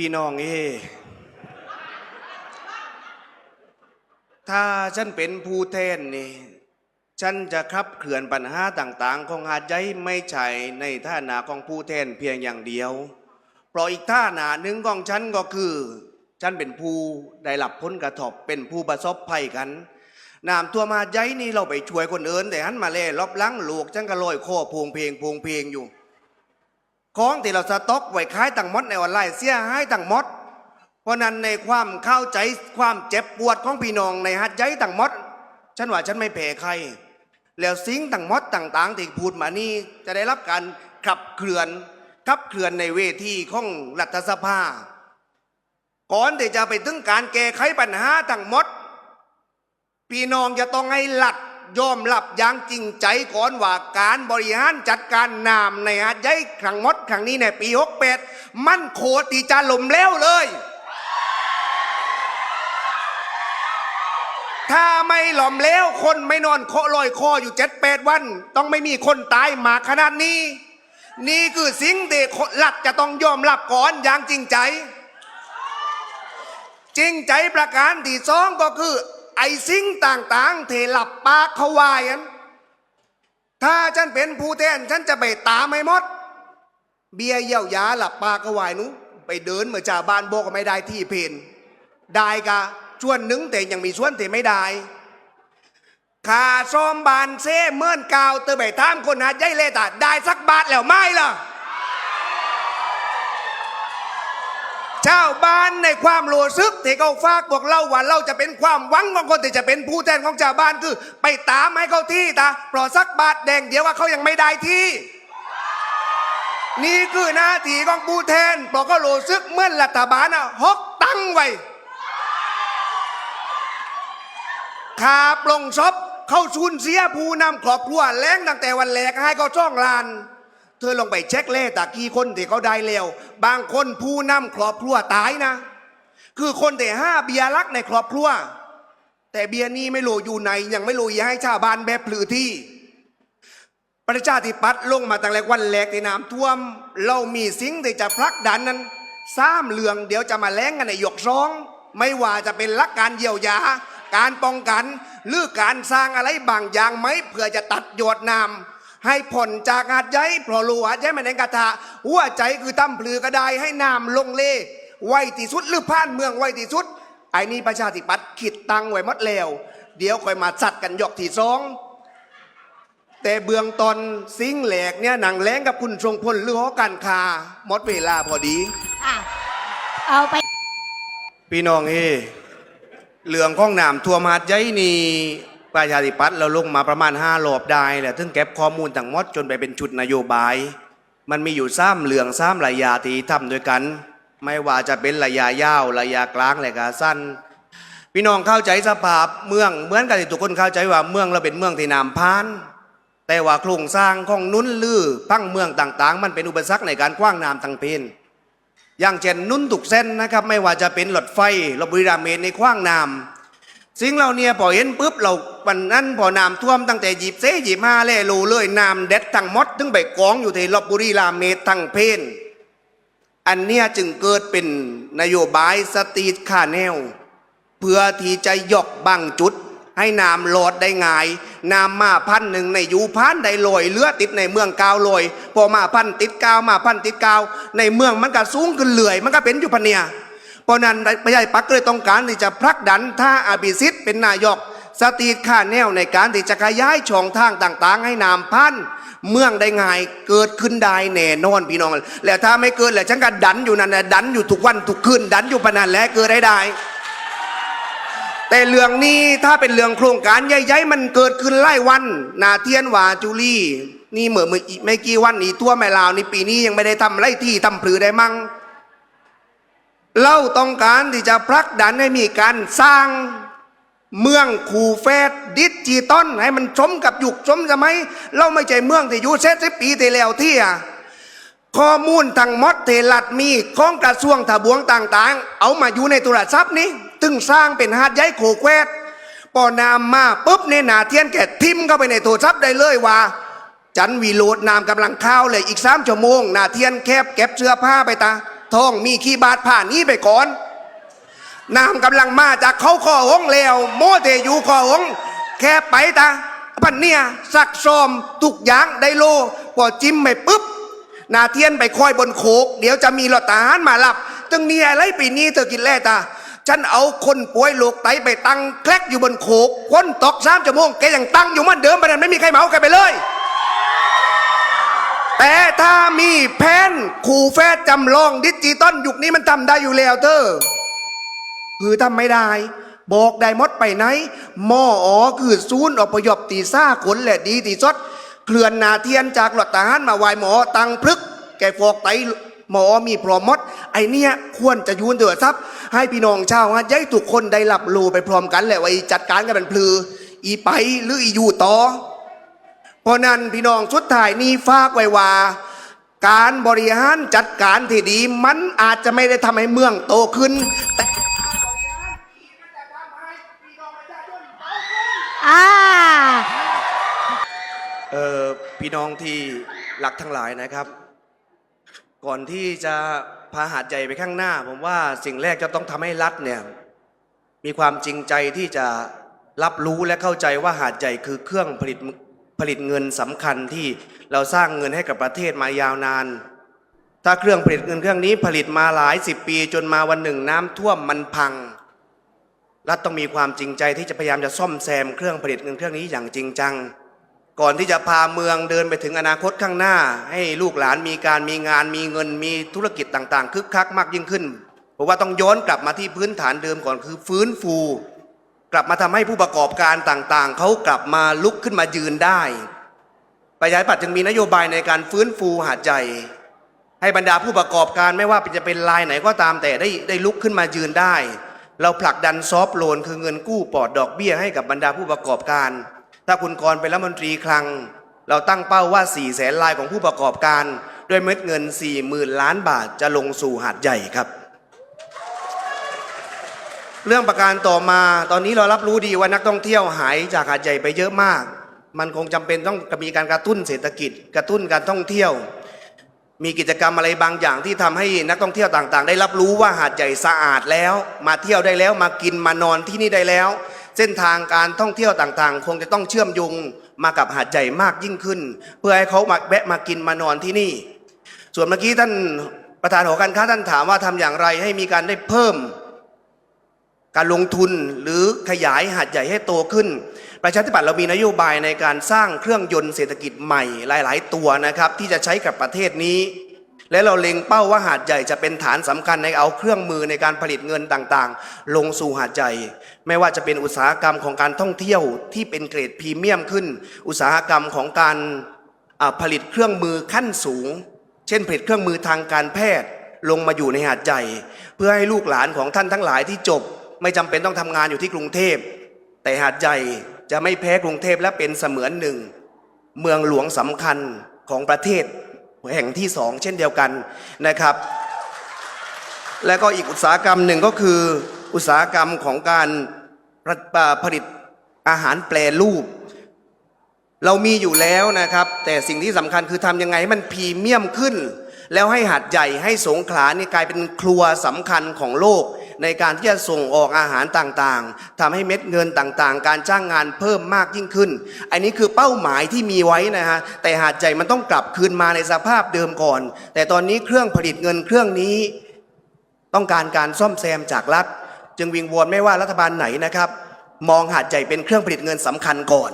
พี่น้องเอถ้าฉันเป็นผู้แทนนี่ ฉันจะขับเคลื่อนปัญหาต่างๆ ของหาดใหญ่ไม่ใช่ในฐานะของผู้แทนเพียงอย่างเดียว เพราะอีกท่าหนาหนึ่งของฉันก็คือ ฉันเป็นผู้ได้รับผลกระทบเป็นผู้ประสบภัยกันน้ำตัวมาใหญ่นี่เราไปช่วยคนอื่นแต่หันมาเล่รอบหลังลูกฉันก็ลอยคอพวงเพลงพวงเพลงอยู่ ของที่เราสต็อกไว้ขายต่างมดในออนไลน์เสียหายต่างมด เพราะนั้นในความเข้าใจความเจ็บปวดของพี่น้องในหัดใจต่างมด ฉันว่าฉันไม่แพ้ใคร แล้วสิ่งต่างมดต่างๆที่พูดมานี่จะได้รับการขับเคลื่อนขับเคลื่อนในเวทีของรัฐสภา ก่อนที่จะไปถึงการแก้ไขปัญหาต่างมด พี่น้องจะต้องให้หลัก ยอมรับอย่างจริงใจก่อนว่าการบริหารจัดการน้ำในหาดใหญ่ครั้งมดครั้งนี้ในปี68มันโคตรที่จะล่มแล้วเลย ถ้าไม่หล่อมแล้วคนไม่นอนเคาะลอยคออยู่เจ็ดแปดวัน ต้องไม่มีคนตายมาขนาดนี้ นี่คือสิ่งที่คนหลักจะต้องยอมรับก่อนอย่างจริงใจ จริงใจประการที่สองก็คือ ไอ้สิ่งต่างๆเทหลับปากเขาวายันถ้าฉันเป็นผู้แทนฉันจะไปตามไม่หมด เบียเยี่ยวยาหลับปากเขาวายนุไปเดินเมื่อจ่าบ้านโบก็ไม่ได้ที่เพนได้กะชวนหนึ่งแต่ยังมีชวนแต่ไม่ได้ค่าซ่อมบานเซ่เมื่อนกาวเตอไปตามคนหาดใหญ่เลตาได้สักบาทแล้วไม่ล่ะ ชาวบ้านในความรู้สึกที่เขาฝากบอกเราว่าเราจะเป็นความหวังของคนที่จะเป็นผู้แทนของชาวบ้านคือ ไปตามให้เขาที่ตาเพราะสักบาทแดงเดียวว่าเขายังไม่ได้ที่ นี่คือหน้าที่ของผู้แทนเพราะเขารู้สึกเมื่อรัฐบาลอะฮกตั้งไว้ขาปลงซบเข้าชุนเสียผู้นำครอบครัวแล้งตั้งแต่วันแรกให้เขาช่องลาน เธอลองไปเช็คเลขตะกี้คนที่เขาได้เร็วบางคนผู้นำครอบครัวตายนะ คือคนแต่ห้าเบียร์รักในครอบครัว แต่เบียร์นี้ไม่รู้อยู่ไหนยังไม่รู้อย่าให้ชาวบ้านแบบพลือที่ ประชาธิปัตย์ลงมาตั้งแต่วันแรกที่น้ำท่วม เรามีสิ่งที่จะผลักดันนั้นสามเรื่องเดี๋ยวจะมาแล้งกันในยกร้อง ไม่ว่าจะเป็นลักการเยียวยา การป้องกัน หรือการสร้างอะไรบางอย่างไหมเพื่อจะตัดโยดน้ำ ให้ผ่อนจากหาดใหญ่เพราะรู้หาดใหญ่มันในกระทะหัวใจคือตั้มพลือกระไดให้น้ำลงเล่ไวที่สุดหรือผ่านเมืองไวที่สุดไอ้นี่ประชาธิปัตย์คิดตังไว้หมดแล้วเดี๋ยวค่อยมาจัดกันยกที่สองแต่เบื้องตอนซิงแหลกเนี่ยหนังแรงกับคุณทรงพลเรื่องของการคาหมดเวลาพอดีอะเอาไปพี่น้องเฮเหลืองข้องน้ำทัวมหาดใหญ่นี่ ประชาธิปัตย์เราลงมาประมาณห้ารอบได้แหละถึงเก็บข้อมูลต่างหมดจนไปเป็นชุดนโยบาย มันมีอยู่ซ้ำเหลืองซ้ำระยะที่ทำด้วยกัน ไม่ว่าจะเป็นระยะยาวระยะกลางและก็สั้น พี่น้องเข้าใจสภาพเมืองเหมือนกันที่ทุกคนเข้าใจว่าเมืองเราเป็นเมืองที่น้ำพาน แต่ว่าโครงสร้างของนุ้นลือพังเมืองต่างๆ มันเป็นอุปสรรคในการกว้างน้ำทางเพนอย่างเช่นนุ่นตุกเส้นนะครับไม่ว่าจะเป็นหลอดไฟรถบุรีรัมย์เมตรในขว้างน้ำ สิ่งเราเนี่ยพอเห็นปุ๊บเราวันนั้นพอน้ำท่วมตั้งแต่หยิบเสหยิบมาแล่รูเลยน้ำเด็ดทั้งมดถึงไปกองอยู่ที่ลบบุรีรัมย์เมตทั้งเพนอันเนี้ยจึงเกิดเป็นนโยบายสตรีทคาแนลเพื่อที่จะยกบางจุด ให้น้ำโหลดได้ง่ายน้ำมาพันหนึ่งในยูพันได้ลอยเลือติดในเมืองกาวลอยพอมาพันติดกาวมาพันติดกาว ในเมืองมันก็สูงขึ้นเลื่อย มันก็เป็นอยู่พันเนี่ย เพราะนั้นประชาธิปัตย์ก็เลยต้องการที่จะผลักดันถ้าอภิสิทธิ์เป็นนายกสตรีทข้าแนวในการที่จะขยายช่องทางต่างๆ ให้น้ำพันเมืองได้ง่ายเกิดขึ้นได้แน่นอนพี่น้อง แล้วถ้าไม่เกิดแหละฉันก็ดันอยู่นั่นแหละดันอยู่ทุกวันทุกคืนดันอยู่พนันแหล้วเกิดได้ได้ แต่เรื่องนี้ถ้าเป็นเรื่องโครงการใหญ่ๆมันเกิดขึ้นไล่วัน นาเทียนว่าจุลี่นี่เหมือนมื่ออีกไม่กี่วันนี้ทั่วแม่ลาวนี่ปีนี้ยังไม่ได้ทำไรที่ทำปลือได้มั่ง เราต้องการที่จะผลักดันให้มีการสร้างเมืองคูเฟสดิจิตอลให้มันสมกับยุคสมสมัยเราไม่ใช่เมืองที่อยู่เซตสิปีที่แล้วที่อะข้อมูลทั้งหมดเทลัดมีของกระทรวงทบวงต่างๆ เอามาอยู่ในโทรศัพท์นี้ตึงสร้างเป็นหาดใหญ่โขแควดปอนามมาปุ๊บในหนาเทียนแกทิมเข้าไปในโทรศัพท์ได้เลยว่า จันวีโรดนามกำลังเข้าวเลยอีกสามชั่วโมงหนาเทียนแคบเก็บเสื้อผ้าไปตา ท้องมีขี้บาดผ่านนี้ไปก่อนน้ำกำลังมาจากเขาคอหงแล้ว โมเตอยู่คอหงแค่ไปตาปันเนี่ยสักซอมทุกอย่างได้โลพอจิ้มไปปุ๊บนาเทียนไปคอยบนโคก เดี๋ยวจะมีรถทหารมารับตึงนี่อะไรปีนี้เธอกินแล่ตาฉันเอาคนป่วยโรคไตไปตั้งแคลกอยู่บนโคกคนตอกสามชั่วโมงแกยังตั้งอยู่มันเดิมไปนั้นไม่มีใครเมาใครไปเลย แต่ถ้ามีแผนขู่แฟดจำลองดิจิตอลยุคนี้มันทำได้อยู่แล้วเธอคือทำไม่ได้ บอกได้มดไปไหนหมออ๋อคือศูนย์อพยพตีซ่าขนแหละดีตีซดเคลื่อนนาเทียนจากหลอดทหารมาไหวหมอตังพลึก แกฟอกไตหมอมีพร้อมมด ไอเนี้ยควรจะยูนเดือดซับให้พี่น้องชาวฮะย้ายทุกคนได้รับรูไปพร้อมกันแหละว่าอีจัดการกันเป็นพลือ อีไปหรืออีอยู่ต่อ เพราะนั้นพี่น้องสุดท้ายนี้ฝากไว้ว่า การบริหารจัดการที่ดี มันอาจจะไม่ได้ทำให้เมืองโตขึ้น แต่อ่าเออพี่น้องที่รักทั้งหลายนะครับ ก่อนที่จะพาหาดใหญ่ไปข้างหน้า ผมว่าสิ่งแรกจะต้องทำให้รัฐเนี่ย มีความจริงใจที่จะรับรู้และเข้าใจว่าหาดใหญ่คือเครื่องผลิต ผลิตเงินสำคัญที่เราสร้างเงินให้กับประเทศมายาวนาน ถ้าเครื่องผลิตเงินเครื่องนี้ผลิตมาหลายสิบปี จนมาวันหนึ่งน้ำท่วมมันพังรัฐต้องมีความจริงใจที่จะพยายามจะซ่อมแซมเครื่องผลิตเงินเครื่องนี้อย่างจริงจัง ก่อนที่จะพาเมืองเดินไปถึงอนาคตข้างหน้า ให้ลูกหลานมีการมีงานมีเงินมีธุรกิจต่างๆคึกคักมากยิ่งขึ้นผมว่าต้องย้อนกลับมาที่พื้นฐานเดิมก่อนคือฟื้นฟู ลับมาทำให้ผู้ประกอบการต่างๆ เขากลับมาลุกขึ้นมายืนได้ประชาธิปัตย์จึงมีนโยบายในการฟื้นฟูหาดใหญ่ให้บรรดาผู้ประกอบการไม่ว่าจะเป็นรายไหนก็ตามแต่ได้ได้ลุกขึ้นมายืนได้ เราผลักดันซอฟโลนคือเงินกู้ปลอดดอกเบี้ยให้กับบรรดาผู้ประกอบการ ถ้าคุณกรเป็นรัฐมนตรีคลัง เราตั้งเป้าว่า4แสนรายของผู้ประกอบการ ด้วยเม็ดเงิน4 0,000ล้านบาทจะลงสู่หาดใหญ่ครับ เรื่องประการต่อมาตอนนี้เรารับรู้ดีว่านักท่องเที่ยวหายจากหาดใหญ่ไปเยอะมาก มันคงจำเป็นต้องมีการกระตุ้นเศรษฐกิจ กระตุ้นการท่องเที่ยว มีกิจกรรมอะไรบางอย่างที่ทำให้นักท่องเที่ยวต่างๆ ได้รับรู้ว่าหาดใหญ่สะอาดแล้ว มาเที่ยวได้แล้วมากินมานอนที่นี่ได้แล้ว เส้นทางการท่องเที่ยวต่างๆ คงจะต้องเชื่อมโยงมากับหาดใหญ่มากยิ่งขึ้น เพื่อให้เขามาแวะมากินมานอนที่นี่ ส่วนเมื่อกี้ท่านประธานหอการค้าท่านถามว่าทำอย่างไรให้มีการได้เพิ่ม การลงทุนหรือขยายหาดใหญ่ให้โตขึ้น ประชาธิปัตย์เรามีนโยบายในการสร้างเครื่องยนต์เศรษฐกิจใหม่หลาย ๆ ตัวนะครับที่จะใช้กับประเทศนี้ และเราเล็งเป้าว่าหาดใหญ่จะเป็นฐานสำคัญในเอาเครื่องมือในการผลิตเงินต่างๆ ลงสู่หาดใหญ่ ไม่ว่าจะเป็นอุตสาหกรรมของการท่องเที่ยวที่เป็นเกรดพรีเมียมขึ้น อุตสาหกรรมของการผลิตเครื่องมือขั้นสูง เช่นผลิตเครื่องมือทางการแพทย์ลงมาอยู่ในหาดใหญ่ เพื่อให้ลูกหลานของท่านทั้งหลายที่จบ ไม่จำเป็นต้องทำงานอยู่ที่กรุงเทพ แต่หาดใหญ่จะไม่แพ้กรุงเทพและเป็นเสมือนหนึ่ง เมืองหลวงสำคัญของประเทศแห่งที่สองเช่นเดียวกันนะครับ และก็อีกอุตสาหกรรมหนึ่งก็คืออุตสาหกรรมของการผลิตอาหารแปรรูป เรามีอยู่แล้วนะครับ แต่สิ่งที่สำคัญคือทำยังไงให้มันพรีเมียมขึ้น แล้วให้หัดใหญ่ให้สงขลานี่กลายเป็นครัวสำคัญของโลก ในการที่จะส่งออกอาหารต่างๆทำให้เม็ดเงินต่างๆ การจ้างงานเพิ่มมากยิ่งขึ้น อันนี้คือเป้าหมายที่มีไว้นะฮะแต่หาดใหญ่มันต้องกลับคืนมาในสภาพเดิมก่อน แต่ตอนนี้เครื่องผลิตเงินเครื่องนี้ ต้องการการซ่อมแซมจากรัฐ จึงวิงวอนไม่ว่ารัฐบาลไหนนะครับ มองหาดใหญ่เป็นเครื่องผลิตเงินสำคัญก่อน